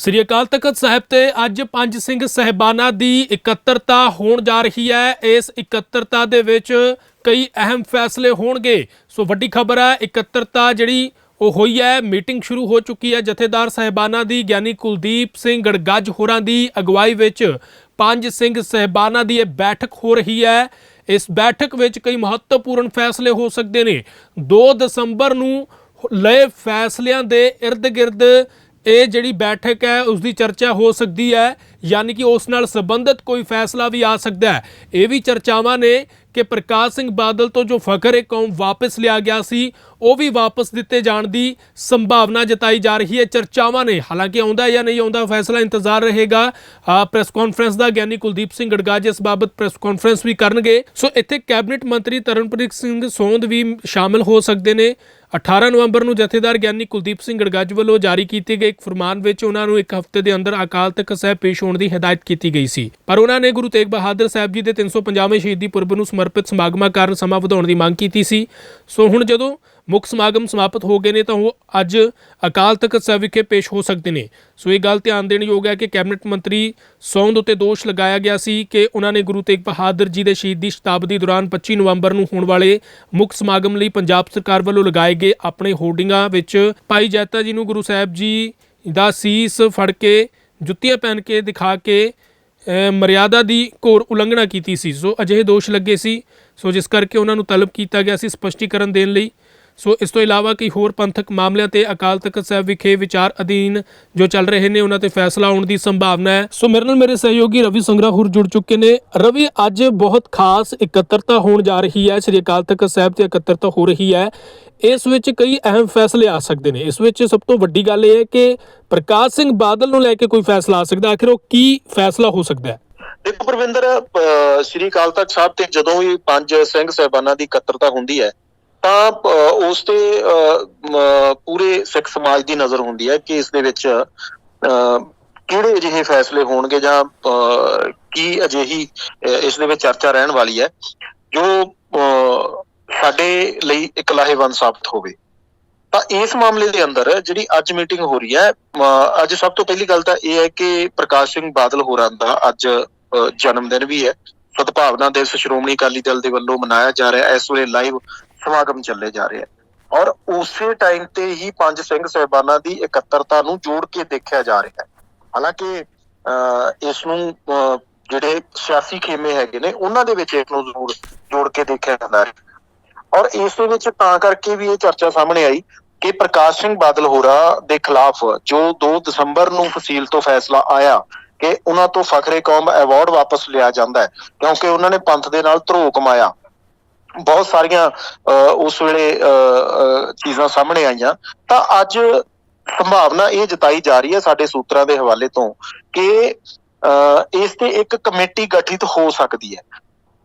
ਸ੍ਰੀ ਅਕਾਲ ਤਖਤ ਸਾਹਿਬ ਤੇ ਅੱਜ ਪੰਜ ਸਿੰਘ ਸਹਿਬਾਨਾਂ ਦੀ ਇਕੱਤਰਤਾ ਹੋਣ ਜਾ ਰਹੀ ਹੈ। ਇਸ ਇਕੱਤਰਤਾ ਦੇ ਵਿੱਚ ਕਈ ਅਹਿਮ ਫੈਸਲੇ ਹੋਣਗੇ। ਸੋ ਵੱਡੀ ਖਬਰ ਹੈ, ਇਕੱਤਰਤਾ ਜਿਹੜੀ ਉਹ ਹੋਈ ਹੈ, ਮੀਟਿੰਗ ਸ਼ੁਰੂ ਹੋ ਚੁੱਕੀ ਹੈ। ਜਥੇਦਾਰ ਸਹਿਬਾਨਾਂ ਦੀ ਗਿਆਨੀ ਕੁਲਦੀਪ ਸਿੰਘ ਗੜਗੱਜ ਹੋਰਾਂ ਦੀ ਅਗਵਾਈ ਵਿੱਚ ਪੰਜ ਸਿੰਘ ਸਹਿਬਾਨਾਂ ਦੀ ਇਹ ਬੈਠਕ ਹੋ ਰਹੀ ਹੈ। ਇਸ ਬੈਠਕ ਵਿੱਚ ਕਈ ਮਹੱਤਵਪੂਰਨ ਫੈਸਲੇ ਹੋ ਸਕਦੇ ਨੇ। 2 ਦਸੰਬਰ ਨੂੰ ਲਏ ਫੈਸਲਿਆਂ ਦੇ ird-gird ਇਹ ਜਿਹੜੀ ਬੈਠਕ ਹੈ ਉਸ ਦੀ ਚਰਚਾ ਹੋ ਸਕਦੀ ਹੈ, ਯਾਨੀ ਕਿ ਉਸ ਨਾਲ ਸੰਬੰਧਿਤ ਕੋਈ ਫੈਸਲਾ ਵੀ ਆ ਸਕਦਾ ਹੈ। ਇਹ ਵੀ ਚਰਚਾਵਾਂ ਨੇ ਕਿ ਪ੍ਰਕਾਸ਼ ਸਿੰਘ ਬਾਦਲ ਤੋਂ ਜੋ ਫਖਰ ਏ ਕੌਮ ਵਾਪਸ ਲਿਆ ਗਿਆ ਸੀ, ਉਹ ਵੀ ਵਾਪਸ ਦਿੱਤੇ ਜਾਣ ਦੀ ਸੰਭਾਵਨਾ ਜਤਾਈ ਜਾ ਰਹੀ ਹੈ। ਚਰਚਾਵਾਂ ਨੇ, ਹਾਲਾਂਕਿ ਆਉਂਦਾ ਜਾਂ ਨਹੀਂ ਆਉਂਦਾ, ਫੈਸਲਾ ਇੰਤਜ਼ਾਰ ਰਹੇਗਾ। ਪ੍ਰੈਸ ਕਾਨਫਰੰਸ ਦਾ ਗਿਆਨੀ ਕੁਲਦੀਪ ਸਿੰਘ ਗੜਗਾਜ ਇਸ ਬਾਬਤ ਪ੍ਰੈਸ ਕਾਨਫਰੰਸ ਵੀ ਕਰਨਗੇ। ਸੋ ਇੱਥੇ ਕੈਬਨਿਟ ਮੰਤਰੀ ਤਰਨਪ੍ਰੀਤ ਸਿੰਘ ਸੋਂਦ ਵੀ ਸ਼ਾਮਲ ਹੋ ਸਕਦੇ ਨੇ। 18 ਨਵੰਬਰ ਨੂੰ ਜਥੇਦਾਰ ਗਿਆਨੀ ਕੁਲਦੀਪ ਸਿੰਘ ਗੜਗੱਜ ਵੱਲੋਂ ਜਾਰੀ ਕੀਤੇ ਗਏ ਇੱਕ ਫਰਮਾਨ ਵਿੱਚ ਉਹਨਾਂ ਨੂੰ ਇੱਕ ਹਫ਼ਤੇ ਦੇ ਅੰਦਰ ਅਕਾਲ ਤਖਤ ਸਾਹਿਬ ਪੇਸ਼ ਹੋਣ ਦੀ ਹਦਾਇਤ ਕੀਤੀ ਗਈ ਸੀ। ਪਰ ਉਹਨਾਂ ਨੇ ਗੁਰੂ ਤੇਗ ਬਹਾਦਰ ਸਾਹਿਬ ਜੀ ਦੇ 350ਵੇਂ ਸ਼ਹੀਦੀ ਪੁਰਬ ਨੂੰ ਸਮਰਪਿਤ ਸਮਾਗਮਾਂ ਕਾਰਨ ਸਮਾਂ ਵਧਾਉਣ ਦੀ ਮੰਗ ਕੀਤੀ ਸੀ। ਸੋ ਹੁਣ ਜਦੋਂ ਮੁੱਖ ਸਮਾਗਮ ਸਮਾਪਤ ਹੋ ਗਏ ਨੇ ਤਾਂ ਉਹ ਅੱਜ ਅਕਾਲ ਤਖਤ ਸਾਹਿਬ ਵਿਖੇ ਪੇਸ਼ ਹੋ ਸਕਦੇ ਨੇ। ਸੋ ਇਹ ਗੱਲ ਧਿਆਨ ਦੇਣ ਯੋਗ ਹੈ ਕਿ ਕੈਬਨਿਟ ਮੰਤਰੀ ਸੌਂਦ ਉੱਤੇ ਦੋਸ਼ ਲਗਾਇਆ ਗਿਆ ਸੀ ਕਿ ਉਹਨਾਂ ਨੇ ਗੁਰੂ ਤੇਗ ਬਹਾਦਰ ਜੀ ਦੇ ਸ਼ਹੀਦੀ ਸ਼ਤਾਬਦੀ ਦੌਰਾਨ 25 ਨਵੰਬਰ ਨੂੰ ਹੋਣ ਵਾਲੇ ਮੁੱਖ ਸਮਾਗਮ ਲਈ ਪੰਜਾਬ ਸਰਕਾਰ ਵੱਲੋਂ ਲਗਾਏ ਗਏ ਆਪਣੇ ਹੋਰਡਿੰਗਾਂ ਵਿੱਚ ਭਾਈ ਜੈਤਾ ਜੀ ਨੂੰ ਗੁਰੂ ਸਾਹਿਬ ਜੀ ਦਾ ਸੀਸ ਫੜ ਕੇ ਜੁੱਤੀਆਂ ਪਹਿਨ ਕੇ ਦਿਖਾ ਕੇ ਮਰਿਆਦਾ ਦੀ ਘੋਰ ਉਲੰਘਣਾ ਕੀਤੀ ਸੀ। ਸੋ ਅਜਿਹੇ ਦੋਸ਼ ਲੱਗੇ ਸੀ। ਸੋ ਜਿਸ ਕਰਕੇ ਉਹਨਾਂ ਨੂੰ ਤਲਬ ਕੀਤਾ ਗਿਆ ਸੀ ਸਪਸ਼ਟੀਕਰਨ ਦੇਣ ਲਈ। ਸੋ ਇਸ ਤੋਂ ਇਲਾਵਾ ਕਈ ਹੋਰ ਪੰਥਕ ਮਾਮਲਿਆਂ ਤੇ ਅਕਾਲ ਤਖਤ ਸਾਹਿਬ ਵਿਖੇ ਵਿਚਾਰ ਅਧੀਨ ਜੋ ਚੱਲ ਰਹੇ ਨੇ, ਉਹਨਾਂ ਤੇ ਫੈਸਲਾ ਆਉਣ ਦੀ ਸੰਭਾਵਨਾ ਹੈ। ਸੋ ਮੇਰੇ ਨਾਲ ਮੇਰੇ ਸਹਿਯੋਗੀ ਰਵੀ ਸੰਗਰਾ ਹੁਰ ਜੁੜ ਚੁੱਕੇ ਨੇ। ਰਵੀ, ਅੱਜ ਬਹੁਤ ਖਾਸ ਇਕੱਤਰਤਾ ਹੋਣ ਜਾ ਰਹੀ ਹੈ। ਸ੍ਰੀ ਅਕਾਲ ਤਖਤ ਸਾਹਿਬ ਤੇ ਇਕੱਤਰਤਾ ਹੋ ਰਹੀ ਹੈ। ਇਸ ਵਿੱਚ ਕਈ ਅਹਿਮ ਫੈਸਲੇ ਆ ਸਕਦੇ ਨੇ। ਇਸ ਵਿੱਚ ਸਭ ਤੋਂ ਵੱਡੀ ਗੱਲ ਇਹ ਹੈ ਕਿ ਪ੍ਰਕਾਸ਼ ਸਿੰਘ ਬਾਦਲ ਨੂੰ ਲੈ ਕੇ ਕੋਈ ਫੈਸਲਾ ਆ ਸਕਦਾ। ਆਖਿਰ ਉਹ ਕੀ ਫੈਸਲਾ ਹੋ ਸਕਦਾ ਹੈ? ਦੇਖੋ ਪ੍ਰਵਿੰਦਰ ਸ੍ਰੀ ਅਕਾਲ ਤਖਤ ਸਾਹਿਬ ਤੇ ਜਦੋਂ ਵੀ ਪੰਜ ਸਿੰਘ ਸਹਿਬਾਨਾਂ ਦੀ ਇਕੱਤਰਤਾ ਹੁੰਦੀ ਹੈ ਤਾਂ ਉਸ ਤੇ ਅਹ, ਪੂਰੇ ਸਿੱਖ ਸਮਾਜ ਦੀ ਨਜ਼ਰ ਹੁੰਦੀ ਹੈ ਕਿ ਇਸ ਦੇ ਵਿੱਚ ਕਿਹੜੇ ਅਜਿਹੇ ਫੈਸਲੇ ਹੋਣਗੇ ਜਾਂ ਕੀ ਅਜਿਹੀ ਇਸ ਦੇ ਵਿੱਚ ਚਰਚਾ ਰਹਿਣ ਵਾਲੀ ਹੈ ਜੋ ਸਾਡੇ ਲਈ ਇੱਕ ਲਾਹੇਵੰਦ ਸਾਬਤ ਹੋਵੇ। ਤਾਂ ਇਸ ਮਾਮਲੇ ਦੇ ਅੰਦਰ ਜਿਹੜੀ ਅੱਜ ਮੀਟਿੰਗ ਹੋ ਰਹੀ ਹੈ ਅਹ, ਅੱਜ ਸਭ ਤੋਂ ਪਹਿਲੀ ਗੱਲ ਤਾਂ ਇਹ ਹੈ ਕਿ ਪ੍ਰਕਾਸ਼ ਸਿੰਘ ਬਾਦਲ ਹੋਰਾਂ ਦਾ ਅੱਜ ਜਨਮ ਦਿਨ ਵੀ ਹੈ। ਸਦਭਾਵਨਾ ਦਿਵਸ ਸ਼੍ਰੋਮਣੀ ਅਕਾਲੀ ਦਲ ਦੇ ਵੱਲੋਂ ਮਨਾਇਆ ਜਾ ਰਿਹਾ ਹੈ। ਇਸ ਵੇਲੇ ਲਾਈਵ ਸਮਾਗਮ ਚੱਲੇ ਜਾ ਰਹੇ ਹੈ ਔਰ ਉਸੇ ਟਾਈਮ ਤੇ ਹੀ ਪੰਜ ਸਿੰਘ ਸਹਿਬਾਨਾਂ ਦੀ ਇਕੱਤਰਤਾ ਨੂੰ ਜੋੜ ਕੇ ਦੇਖਿਆ ਜਾ ਰਿਹਾ ਹੈ। ਹਾਲਾਂਕਿ ਅਹ, ਇਸ ਨੂੰ ਅਹ, ਜਿਹੜੇ ਸਿਆਸੀ ਖੇਮੇ ਹੈਗੇ ਨੇ ਉਹਨਾਂ ਦੇ ਵਿੱਚ ਇਸ ਨੂੰ ਜ਼ਰੂਰ ਜੋੜ ਕੇ ਦੇਖਿਆ ਜਾਂਦਾ ਹੈ ਔਰ ਇਸ ਦੇ ਵਿੱਚ ਤਾਂ ਕਰਕੇ ਵੀ ਇਹ ਚਰਚਾ ਸਾਹਮਣੇ ਆਈ ਕਿ ਪ੍ਰਕਾਸ਼ ਸਿੰਘ ਬਾਦਲ ਹੋਰਾ ਦੇ ਖਿਲਾਫ ਜੋ 2 ਦਸੰਬਰ ਨੂੰ ਫਸੀਲ ਤੋਂ ਫੈਸਲਾ ਆਇਆ ਕਿ ਉਹਨਾਂ ਤੋਂ ਫਖਰੇ ਕੌਮ ਅਵਾਰਡ ਵਾਪਸ ਲਿਆ ਜਾਂਦਾ ਹੈ ਕਿਉਂਕਿ ਉਹਨਾਂ ਨੇ ਪੰਥ ਦੇ ਨਾਲ ਧਰੋ ਕਮਾਇਆ। ਬਹੁਤ ਸਾਰੀਆਂ ਅਹ, ਉਸ ਵੇਲੇ ਅਹ, ਚੀਜ਼ਾਂ ਸਾਹਮਣੇ ਆਈਆਂ। ਤਾਂ ਅੱਜ ਸੰਭਾਵਨਾ ਇਹ ਜਤਾਈ ਜਾ ਰਹੀ ਹੈ ਸਾਡੇ ਸੂਤਰਾਂ ਦੇ ਹਵਾਲੇ ਤੋਂ ਕਿ ਅਹ, ਇਸ ਤੇ ਇੱਕ ਕਮੇਟੀ ਗਠਿਤ ਹੋ ਸਕਦੀ ਹੈ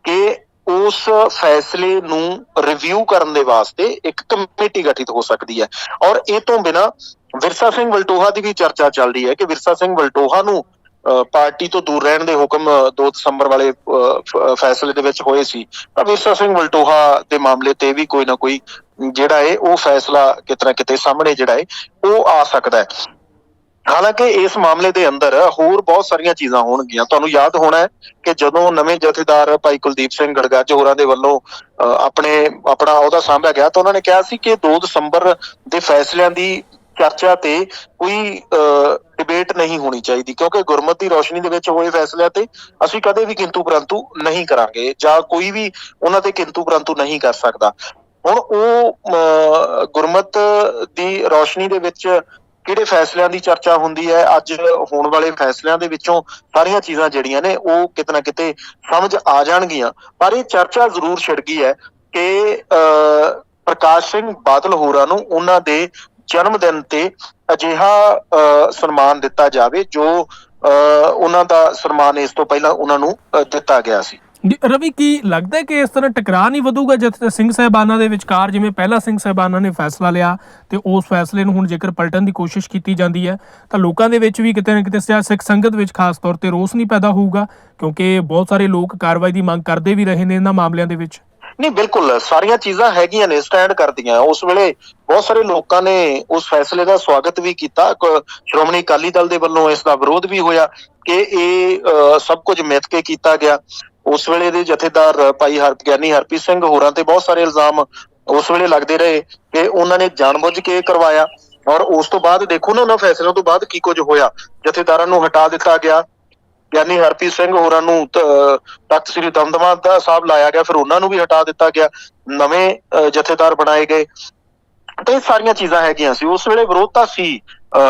ਕਿ ਉਸ ਫੈਸਲੇ ਨੂੰ ਰਿਵਿਊ ਕਰਨ ਦੇ ਵਾਸਤੇ ਇੱਕ ਕਮੇਟੀ ਗਠਿਤ ਹੋ ਸਕਦੀ ਹੈ। ਔਰ ਇਹ ਤੋਂ ਬਿਨਾ ਵਿਰਸਾ ਸਿੰਘ ਵਲਟੋਹਾ ਦੀ ਵੀ ਚਰਚਾ ਚੱਲ ਰਹੀ ਹੈ ਕਿ ਵਿਰਸਾ ਸਿੰਘ ਵਲਟੋਹਾ ਨੂੰ ਪਾਰਟੀ ਤੋਂ ਦੂਰ ਰਹਿਣ ਦੇ ਹੁਕਮ 2 ਦਸੰਬਰ ਵਾਲੇ ਫੈਸਲੇ ਦੇ ਵਿੱਚ ਹੋਏ ਸੀ। ਤਾਂ ਵਿਰਸਾ ਸਿੰਘ ਵਲਟੋਹਾ ਦੇ ਮਾਮਲੇ ਤੇ ਵੀ ਕੋਈ ਨਾ ਕੋਈ ਜਿਹੜਾ ਹੈ ਉਹ ਫੈਸਲਾ ਕਿਤਨਾ ਕਿਤੇ ਸਾਹਮਣੇ ਜਿਹੜਾ ਹੈ ਉਹ ਆ ਸਕਦਾ ਹੈ। ਹਾਲਾਂਕਿ ਇਸ ਮਾਮਲੇ ਦੇ ਅੰਦਰ ਹੋਰ ਬਹੁਤ ਸਾਰੀਆਂ ਚੀਜ਼ਾਂ ਹੋਣਗੀਆਂ। ਤੁਹਾਨੂੰ ਯਾਦ ਹੋਣਾ ਹੈ ਕਿ ਜਦੋਂ ਨਵੇਂ ਜਥੇਦਾਰ ਭਾਈ ਕੁਲਦੀਪ ਸਿੰਘ ਗੜਗੱਜ ਹੋਰਾਂ ਦੇ ਵੱਲੋਂ ਅਹ, ਆਪਣੇ ਆਪਣਾ ਅਹੁਦਾ ਸਾਂਭਿਆ ਗਿਆ ਤਾਂ ਉਹਨਾਂ ਨੇ ਕਿਹਾ ਸੀ ਕਿ 2 ਦਸੰਬਰ ਦੇ ਫੈਸਲਿਆਂ ਦੀ ਚਰਚਾ ਤੇ ਕੋਈ ਡਿਬੇਟ ਨਹੀਂ ਹੋਣੀ ਚਾਹੀਦੀ ਕਿਉਂਕਿ ਗੁਰਮਤਿ ਦੀ ਰੋਸ਼ਨੀ ਦੇ ਵਿੱਚ ਹੋਏ ਫੈਸਲਿਆਂ ਤੇ ਅਸੀਂ ਕਦੇ ਵੀ ਕਿੰਤੂ ਪਰੰਤੂ ਨਹੀਂ ਕਰਾਂਗੇ ਜਾਂ ਕੋਈ ਵੀ ਉਹਨਾਂ ਤੇ ਕਿੰਤੂ ਪਰੰਤੂ ਨਹੀਂ ਕਰ ਸਕਦਾ। ਹੁਣ ਉਹ ਗੁਰਮਤ ਦੀ ਰੋਸ਼ਨੀ ਦੇ ਵਿੱਚ ਕਿਹੜੇ ਫੈਸਲਿਆਂ ਦੀ ਚਰਚਾ ਹੁੰਦੀ ਹੈ ਅੱਜ ਹੋਣ ਵਾਲੇ ਫੈਸਲਿਆਂ ਦੇ ਵਿੱਚੋਂ ਸਾਰੀਆਂ ਚੀਜ਼ਾਂ ਜਿਹੜੀਆਂ ਨੇ ਉਹ ਕਿਤੇ ਨਾ ਕਿਤੇ ਸਮਝ ਆ ਜਾਣਗੀਆਂ। ਪਰ ਇਹ ਚਰਚਾ ਜ਼ਰੂਰ ਛਿੜ ਗਈ ਹੈ ਕਿ ਅਹ, ਪ੍ਰਕਾਸ਼ ਸਿੰਘ ਬਾਦਲ ਹੋਰਾਂ ਨੂੰ ਉਹਨਾਂ ਦੇ ਜਨਮ ਦਿਨ ਤੇ ਅਜਿਹਾ ਸਨਮਾਨ ਦਿੱਤਾ ਜਾਵੇ ਜੋ ਉਹਨਾਂ ਦਾ ਸਨਮਾਨ ਇਸ ਤੋਂ ਪਹਿਲਾਂ ਉਹਨਾਂ ਨੂੰ ਦਿੱਤਾ ਗਿਆ ਸੀ। ਰਵੀ, ਕੀ ਲੱਗਦਾ ਹੈ ਕਿ ਇਸ ਤਰ੍ਹਾਂ ਟਕਰਾਅ ਨਹੀਂ ਵਧੂਗਾ ਜਦ ਸਿੰਘ ਸਾਹਿਬਾਨਾਂ ਦੇ ਵਿਚਕਾਰ ਜਿਵੇਂ ਪਹਿਲਾ ਸਿੰਘ ਸਾਹਿਬਾਨਾਂ ਨੇ ਫੈਸਲਾ ਲਿਆ ਤੇ ਉਸ ਫੈਸਲੇ ਨੂੰ ਹੁਣ ਜੇਕਰ ਪਲਟਣ ਦੀ ਕੋਸ਼ਿਸ਼ ਕੀਤੀ ਜਾਂਦੀ ਹੈ, ਤਾਂ ਲੋਕਾਂ ਦੇ ਵਿੱਚ ਵੀ ਕਿਤੇ ਨਾ ਕਿਤੇ ਸਿਆ- ਸਿੱਖ ਸੰਗਤ ਵਿੱਚ ਖਾਸ ਤੌਰ ਤੇ ਰੋਸ ਨਹੀਂ ਪੈਦਾ ਹੋਊਗਾ ਕਿਉਂਕਿ ਬਹੁਤ ਸਾਰੇ ਲੋਕ ਕਾਰਵਾਈ ਦੀ ਮੰਗ ਕਰਦੇ ਵੀ ਰਹੇ ਨੇ ਇਹਨਾਂ ਮਾਮਲਿਆਂ ਦੇ ਵਿੱਚ। ਨਹੀਂ, ਬਿਲਕੁਲ, ਸਾਰੀਆਂ ਚੀਜ਼ਾਂ ਹੈਗੀਆਂ ਨੇ ਸਟੈਂਡ ਕਰਦੀਆਂ। ਉਸ ਵੇਲੇ ਬਹੁਤ ਸਾਰੇ ਲੋਕਾਂ ਨੇ ਉਸ ਫੈਸਲੇ ਦਾ ਸਵਾਗਤ ਵੀ ਕੀਤਾ। ਸ਼੍ਰੋਮਣੀ ਅਕਾਲੀ ਦਲ ਦੇ ਵੱਲੋਂ ਇਸ ਦਾ ਵਿਰੋਧ ਵੀ ਹੋਇਆ ਕਿ ਇਹ ਸਭ ਕੁਝ ਮਿੱਥ ਕੇ ਕੀਤਾ ਗਿਆ। ਉਸ ਵੇਲੇ ਦੇ ਜਥੇਦਾਰ ਭਾਈ ਹਰਗਿਆਨੀ ਹਰਪ੍ਰੀਤ ਸਿੰਘ ਹੋਰਾਂ ਤੇ ਬਹੁਤ ਸਾਰੇ ਇਲਜ਼ਾਮ ਉਸ ਵੇਲੇ ਲੱਗਦੇ ਰਹੇ ਕਿ ਉਹਨਾਂ ਨੇ ਜਾਣਬੁੱਝ ਕੇ ਕਰਵਾਇਆ। ਔਰ ਉਸ ਤੋਂ ਬਾਅਦ ਦੇਖੋ ਨਾ, ਉਹਨਾਂ ਫੈਸਲਿਆਂ ਤੋਂ ਬਾਅਦ ਕੀ ਕੁਝ ਹੋਇਆ। ਜਥੇਦਾਰਾਂ ਨੂੰ ਹਟਾ ਦਿੱਤਾ ਗਿਆ। ਗਿਆਨੀ ਹਰਪ੍ਰੀਤ ਸਿੰਘ ਹੋਰਾਂ ਨੂੰ ਤਖਤ ਸ੍ਰੀ ਦਮਦਮਾ ਦਾ ਸਾਹਿਬ ਲਾਇਆ ਗਿਆ ਫਿਰ ਉਹਨਾਂ ਨੂੰ ਵੀ ਹਟਾ ਦਿੱਤਾ ਗਿਆ ਨਵੇਂ ਜਥੇਦਾਰ ਬਣਾਏ ਗਏ। ਤੇ ਇਹ ਸਾਰੀਆਂ ਚੀਜ਼ਾਂ ਹੈਗੀਆਂ ਸੀ। ਉਸ ਵੇਲੇ ਵਿਰੋਧਤਾ ਸੀ ਅ,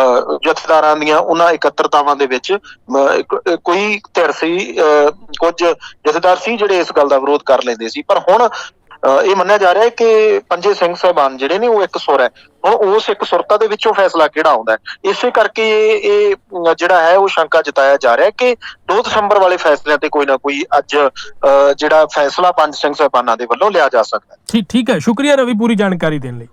ਜਥੇਦਾਰਾਂ ਦੀਆਂ ਉਹਨਾਂ ਇਕੱਤਰਤਾਵਾਂ ਦੇ ਵਿੱਚ। ਮ, ਕੋਈ ਧਿਰ ਸੀ ਅ, ਕੁਝ ਜਥੇਦਾਰ ਸੀ ਜਿਹੜੇ ਇਸ ਗੱਲ ਦਾ ਵਿਰੋਧ ਕਰ ਲੈਂਦੇ ਸੀ। ਪਰ ਹੁਣ ਇਹ ਮੰਨਿਆ ਜਾ ਰਿਹਾ ਹੈ ਕਿ ਪੰਜੇ ਸਿੰਘ ਸਾਹਿਬਾਨ ਜਿਹੜੇ ਨੇ ਉਹ ਇੱਕ ਸੁਰ ਹੈ। ਹੁਣ ਉਸ ਇੱਕ ਸੁਰਤਾ ਦੇ ਵਿੱਚੋਂ ਫੈਸਲਾ ਕਿਹੜਾ ਆਉਂਦਾ ਹੈ? ਇਸੇ ਕਰਕੇ ਇਹ ਜਿਹੜਾ ਹੈ ਉਹ ਸ਼ੰਕਾ ਜਤਾਇਆ ਜਾ ਰਿਹਾ ਹੈ ਕਿ 2 ਦਸੰਬਰ ਵਾਲੇ ਫੈਸਲਿਆਂ ਤੇ ਕੋਈ ਨਾ ਕੋਈ ਅੱਜ ਅ, ਜਿਹੜਾ ਫੈਸਲਾ ਪੰਜ ਸਿੰਘ ਸਾਹਿਬਾਨਾਂ ਦੇ ਵੱਲੋਂ ਲਿਆ ਜਾ ਸਕਦਾ ਹੈ। ਠੀਕ ਹੈ। ਸ਼ੁਕਰੀਆ ਰਵੀ ਪੂਰੀ ਜਾਣਕਾਰੀ ਦੇਣ ਲਈ।